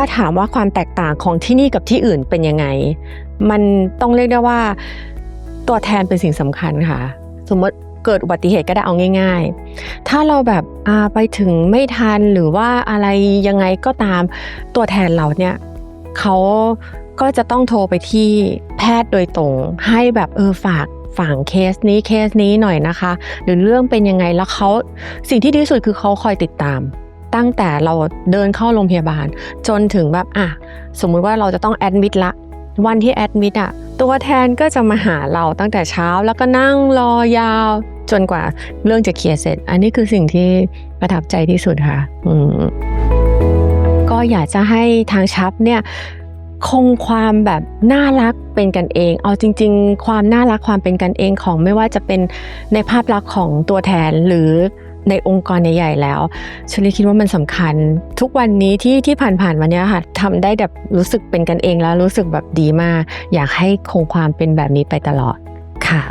าถามว่าความแตกต่างของที่นี่กับที่อื่นเป็นยังไง มันต้องเรียกได้ว่าตัวแทนเป็นสิ่งสำคัญค่ะ สมมติเกิดอุบัติเหตุก็ได้เอาง่าย ๆ ถ้าเราแบบไปถึงไม่ทันหรือว่าอะไรยังไงก็ตามตัวแทนเราเนี่ยเขาก็จะต้องโทรไปที่แพทย์โดยตรง ให้แบบเออฝากฝังเคสนี้เคสนี้หน่อยนะคะ หรือเรื่องเป็นยังไงแล้วเขาสิ่งที่ดีที่สุดคือเขาคอยติดตาม ตั้งแต่เราเดินเข้าโรงพยาบาล จนถึงแบบอะสมมุติว่าเราจะต้องแอดมิดละวันที่แอดมิดอะตัวแทนก็จะมาหาเราตั้งแต่เช้าแล้วก็นั่งรอยาว จนกว่าเรื่องจะเคลียร์เสร็จ อันนี้คือสิ่งที่ประทับใจที่สุดค่ะอืมก็อยากจะให้ทางชับเนี่ยคงความแบบน่ารักเป็นกันเอง เอาจริง ๆ ความน่ารักความเป็นกันเองของไม่ว่าจะเป็นในภาพลักษณ์ของตัวแทนหรือ ในองค์กรใหญ่ๆแล้วชลีคิดว่ามันสำคัญ ทุกวันนี้ที่ที่ผ่านๆมาเนี้ยค่ะทำได้แบบรู้สึกเป็นกันเองแล้วรู้สึกแบบดีมาก อยากให้คงความเป็นแบบนี้ไปตลอดค่ะ